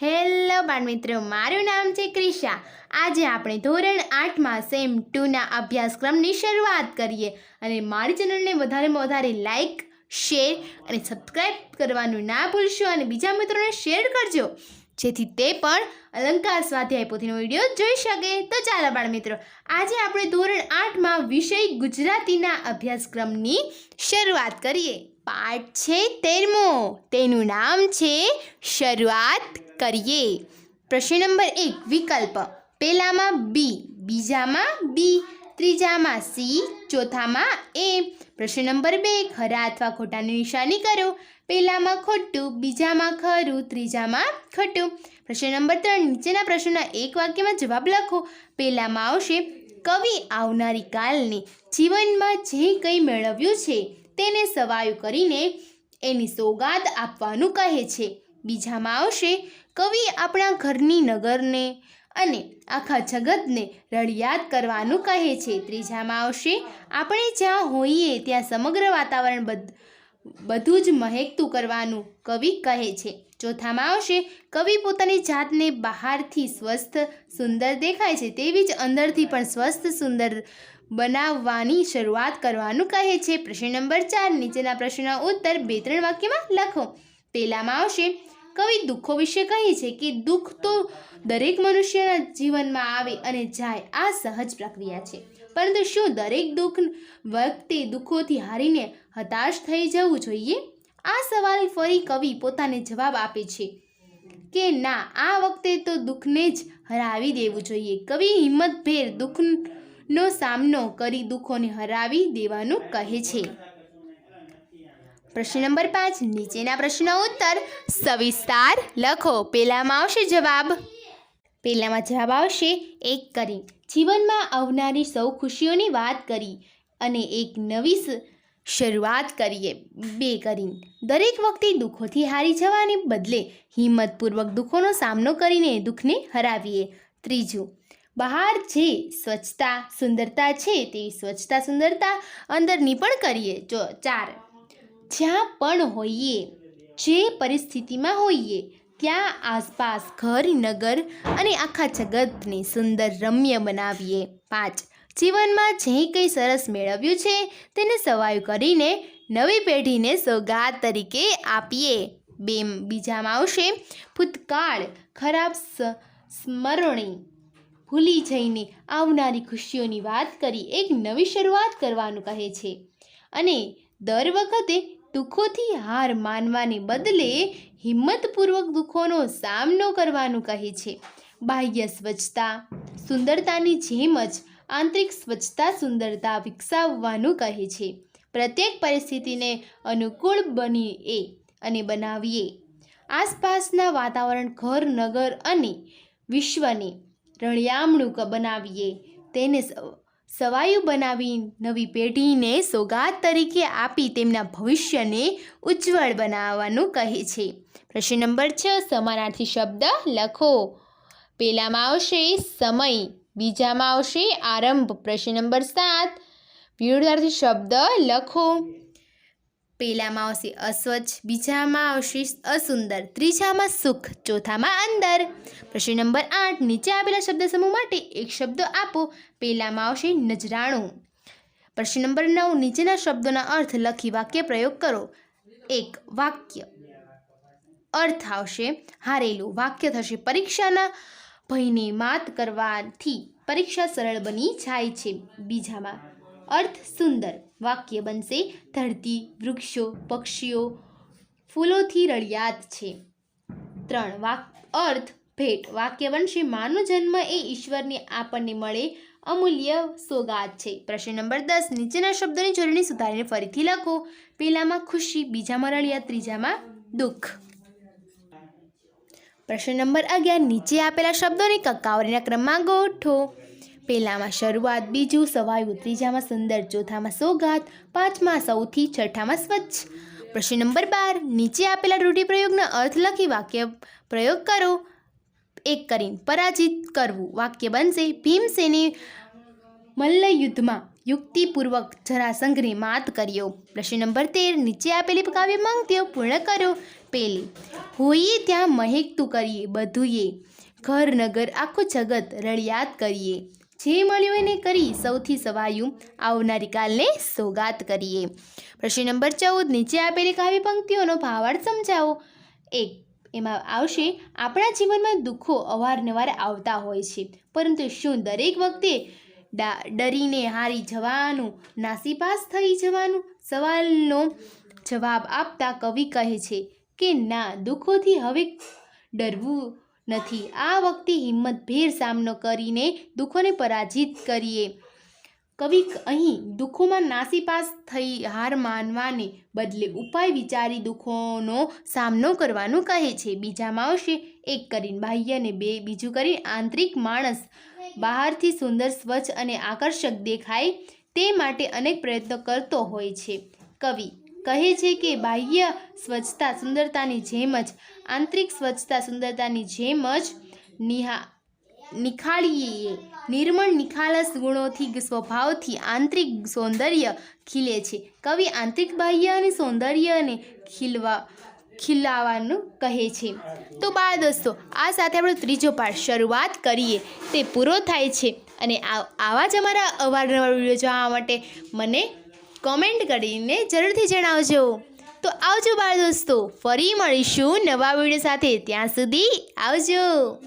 Hello બાળમિત્રો, મારું નામ છે ક્રિશા. આજે આપણે ધોરણ આઠમાં સેમ ટુના અભ્યાસક્રમની શરૂઆત કરીએ અને મારી ચેનલને વધારેમાં વધારે લાઈક શેર અને સબસ્ક્રાઈબ કરવાનું ના ભૂલશો અને બીજા મિત્રોને શેર કરજો, જેથી તે પણ અલંકાર સ્વાધ્યાય પોથીનો વીડિયો જોઈ શકે. તો ચાલો બાળમિત્રો, આજે આપણે ધોરણ આઠમાં વિષય ગુજરાતીના અભ્યાસક્રમની શરૂઆત કરીએ. પાઠ છે તેરમો. તેનું નામ છે શરૂઆત કરીએ. પ્રશ્ન નંબર એક, વિકલ્પ. પહેલામાં બી બીજામાં બી ત્રીજામાં સી ચોથામાં એ પ્રશ્ન નંબર બે, ખરા અથવા ખોટાની નિશાની કરો. પહેલામાં ખોટું, બીજામાં ખરું, ત્રીજામાં ખોટું. પ્રશ્ન નંબર ત્રણ, નીચેના પ્રશ્નના એક વાક્યમાં જવાબ લખો. પહેલામાં આવશે, કવિ આવનારી કાલને જીવનમાં જે કંઈ મેળવ્યું છે તેને સવાયું કરીને એની સોગાદ આપવાનું કહે છે. બીજામાં આવશે, કવિ આપણા ઘરની નગરને અને આખા જગતને રળિયાત કરવાનું કહે છે. ત્રીજામાં આવશે, આપણે જ્યાં હોઈએ ત્યાં સમગ્ર વાતાવરણ બધ જ મહેકતું કરવાનું કવિ કહે છે. ચોથામાં આવશે, કવિ પોતાની જાતને બહારથી સ્વસ્થ, સુંદર દેખાય છે. તેવી જ અંદરથી પણ સ્વસ્થ, સુંદર બનાવવાની શરૂઆત કરવાનું કહે છે. પ્રશ્ન નંબર ચાર, નીચેના પ્રશ્નના ઉત્તર બે ત્રણ વાક્યમાં લખો. પહેલામાં આવશે, કવિ દુઃખો વિશે કહે છે કે દુઃખ તો દરેક મનુષ્યના જીવનમાં આવે અને જાય, આ સહજ પ્રક્રિયા છે. પરંતુ શું દરેક દુઃખ વખતે દુઃખોથી હારીને હતાશ થઈ જવું જોઈએ? આ સવાલ ફરી કવિ પોતાને જવાબ આપે છે કે ના, આ વખતે તો દુઃખને જ હરાવી દેવું જોઈએ. કવિ હિંમતભેર દુઃખનો સામનો કરી દુઃખોને હરાવી દેવાનું કહે છે. પ્રશ્ન નંબર પાંચ, નીચેના પ્રશ્નનો ઉત્તર સવિસ્તાર લખો. પહેલામાં આવશે જવાબ. પહેલામાં જવાબ આવશે એક કરી. જીવનમાં આવનારી સૌ ખુશીઓની વાત કરી અને એક નવી શરૂઆત કરીએ. બે કરી. દરેક વખતે દુઃખોથી હારી જવાને બદલે હિંમતપૂર્વક દુઃખોનો સામનો કરીને દુઃખને હરાવીએ. ત્રીજું બહાર જે સ્વચ્છતા, સુંદરતા છે તે સ્વચ્છતા, સુંદરતા અંદરની પણ કરીએ. જો ચાર, જ્યાં પણ હોઈએ, જે પરિસ્થિતિમાં હોઈએ, ત્યાં આસપાસ ઘર, નગર અને આખા જગતને સુંદર રમ્ય બનાવીએ. પાંચ, જીવનમાં જે કંઈ સરસ મેળવ્યું છે, તેને સવાયું કરીને નવી પેઢીને સોગાદ તરીકે આપીએ. બે બીજામાં આવશે, ભૂતકાળ, ખરાબ સ્મરણી ભૂલી જઈને આવનારી ખુશીઓની વાત કરી એક નવી શરૂઆત કરવાનું કહે છે. અને દર વખતે દુઃખોથી હાર માનવાને બદલે હિંમતપૂર્વક દુઃખોનો સામનો કરવાનું કહે છે. બાહ્ય સ્વચ્છતા, સુંદરતાની જેમ જ આંતરિક સ્વચ્છતા સુંદરતા વિકસાવવાનું કહે છે. પ્રત્યેક પરિસ્થિતિને અનુકૂળ બનીએ અને બનાવીએ. આસપાસના વાતાવરણ ઘર, નગર અને વિશ્વને રળિયામણું બનાવીએ. તેને સવાયું બનાવી નવી પેઢીને સોગાત તરીકે આપી તેમના ભવિષ્યને ઉજ્જવળ બનાવવાનું કહે છે. પ્રશ્ન નંબર છ, સમાનાર્થી શબ્દ લખો. પહેલામાં આવશે સમય, બીજામાં આવશે આરંભ. પ્રશ્ન નંબર સાત વિરોધાર્થી શબ્દ લખો. પહેલામાં આવશે અસ્વચ્છ, બીજામાં આવશે અસુંદર, ત્રીજામાં સુખ, ચોથામાં અંદર. પ્રશ્ન નંબર આઠ, નીચે આપેલા શબ્દ સમૂહ માટે એક શબ્દ આપો પહેલામાં આવશે નજરાણું. પ્રશ્ન નંબર નવ, નીચેના શબ્દોના અર્થ લખી વાક્ય પ્રયોગ કરો. એક, વાક્ય. અર્થ આવશે હારેલું. વાક્ય થશે પરીક્ષાના ભયને માત કરવાથી. પરીક્ષા સરળ બની જાય છે. બીજામાં અર્થ સુંદર. વાક્ય બનશે, ધરતી, વૃક્ષો, પક્ષીઓ, ફૂલોથી રળિયાત છે. ત્રણ, વાક, અર્થ, ભેટ. વાક્ય બનશે માનવ જન્મ એ ઈશ્વરની, આપણને મળે અમૂલ્ય સોગાદ છે. પ્રશ્ન નંબર દસ, નીચેના શબ્દોની જોડણી સુધારીને ફરીથી લખો. પહેલામાં ખુશી, બીજામાં રળિયાત ત્રીજામાં દુઃખ. પ્રશ્ન નંબર અગિયાર, નીચે આપેલા શબ્દોને કકાવરીના ક્રમમાં ગોઠવો. પહેલામાં શરૂઆત બીજું, સવાયું ત્રીજામાં સુંદર, ચોથામાં સોગાત, પાંચમાં સૌથી, છઠ્ઠામાં સ્વચ્છ. પ્રશ્ન નંબર બાર, નીચે આપેલા રૂઢિપ્રયોગનો અર્થ લખી વાક્ય પ્રયોગ કરો. એક કરીને પરાજિત કરવું. વાક્ય બનશે, ભીમસેને મલ્લયુદ્ધમાં યુક્તિપૂર્વક જરાસંઘને માત કર્યો. પ્રશ્ન નંબર તેર, નીચે આપેલી કાવ્ય પંક્તિઓ પૂર્ણ કરો. પેલી હોઈએ ત્યાં મહેકતું કરીએ બધુંએ ઘર, નગર, આખું જગત રળિયાત કરીએ. જે મળ્યું એને કરી સૌથી સવાયું આવનારી કાલને સોગાત કરીએ. પ્રશ્ન નંબર ચૌદ, નીચે આપેલી કાવ્ય પંક્તિઓનો ભાવાર્થ સમજાવો. એક, એમાં આવશે, આપણા જીવનમાં દુઃખો અવારનવાર આવતા હોય છે, પરંતુ શું દરેક વખતે ડરીને હારી જવાનું, નાસીપાસ થઈ જવાનું? સવાલનો જવાબ આપતા કવિ કહે છે કે, ના, દુઃખોથી હવે ડરવું નથી. આ વખતે હિંમતભેર સામનો કરીને દુઃખોને પરાજિત કરીએ. કવિ અહીં દુઃખોમાં નાસીપાસ થઈ હાર માનવાને બદલે ઉપાય વિચારી દુઃખોનો સામનો કરવાનું કહે છે. બીજામાં આવશે એક કરીને બાહ્ય અને બે બીજું કરીને આંતરિક માણસ. બહારથી સુંદર, સ્વચ્છ અને આકર્ષક દેખાય તે માટે અનેક પ્રયત્નો કરતો હોય છે. કવિ કહે છે કે બાહ્ય સ્વચ્છતા સુંદરતાની જેમ જ, આંતરિક સ્વચ્છતા સુંદરતાની જેમ જ નિહા, નિખાળીએ. નિર્મળ નિખાલસ ગુણોથી સ્વભાવથી આંતરિક સૌંદર્ય ખીલે છે. કવિ આંતરિક બાહ્ય અને સૌંદર્યને ખીલવા, ખીલાવાનું કહે છે. તો બાળ દોસ્તો, આ સાથે આપણો ત્રીજો પાઠ શરૂઆત કરીએ. તે પૂરો થાય છે. અને આવા જ અમારા અવારનવાર વીડિયો જોવા માટે મને કોમેન્ટ કરીને જરૂરથી જણાવજો. તો આવજો બાળ દોસ્તો, ફરી મળીશું નવા વીડિયો સાથે. ત્યાં સુધી આવજો.